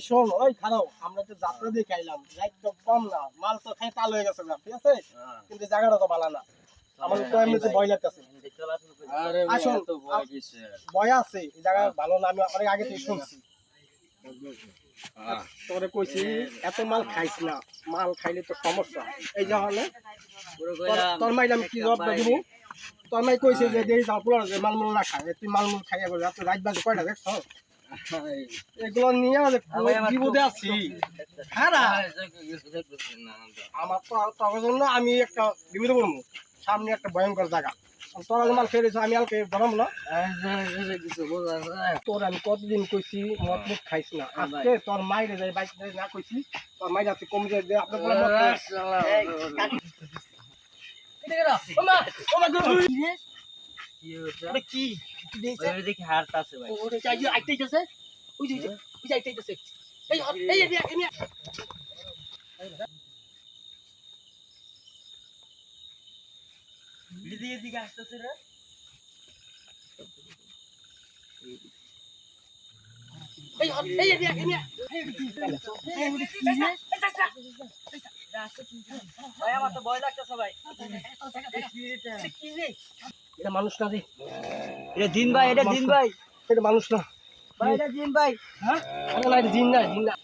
শোন ওই আমরা তো যাত্রা দিয়ে খাইলাম লাইট তো কম না মাল তো খাই তাল হয়ে গেছে ঠিক আছে? কিন্তু জায়গাটা তো ভালো না। আমাদের তো এমনিতে ভয় লাগতেছে। আসুন, ভয় আছে এই জায়গা ভালো না আমি অনেক আগে থেকে শুনছি। তোরে কইছি এত মাল খাইস না মাল খাইলে তো সমস্যা। এই জন্য পুরো তোর- আমি কি জবাব দিব? তোর মাই কইছে যে দেই যে মালমূল না খায় তুই মালমূল খাইয়া বলে তুই রাত বাজে কয়টা দেখছ? এগুলো নিয়ে বিপদে আছি। খারাপ না আমার তো তোর জন্য আমি একটা বিপদে পড়ব। সামনে একটা ভয়ঙ্কর জায়গা। তোর মাল খেয়ে আমি আলকে গরম না? কিছু তোর আমি কতদিন কইছি মদ মুখ খাইছ না। আজকে তোর মাইরে যাই বাইক না কইছি তোর মাইরে আছে কম যায় আপনার কি আরে কি কি দেখি হাড়টা আছে ভাই ওরে চাই আইতেইতেছে ওই ওই যে, ওই যে আইতেইতেছে এই এই এই এই এই দিদি এদিকে আসতেছে রে এই এই এই এই ভাই আমার তো ভয় লাগতেছে ভাই এটা মানুষ না রে। এটা দিন ভাই, এটা দিন ভাই। এটা মানুষ না। ভাই, এটা দিন ভাই। হ্যাঁ? না এটা জিন না জিন না।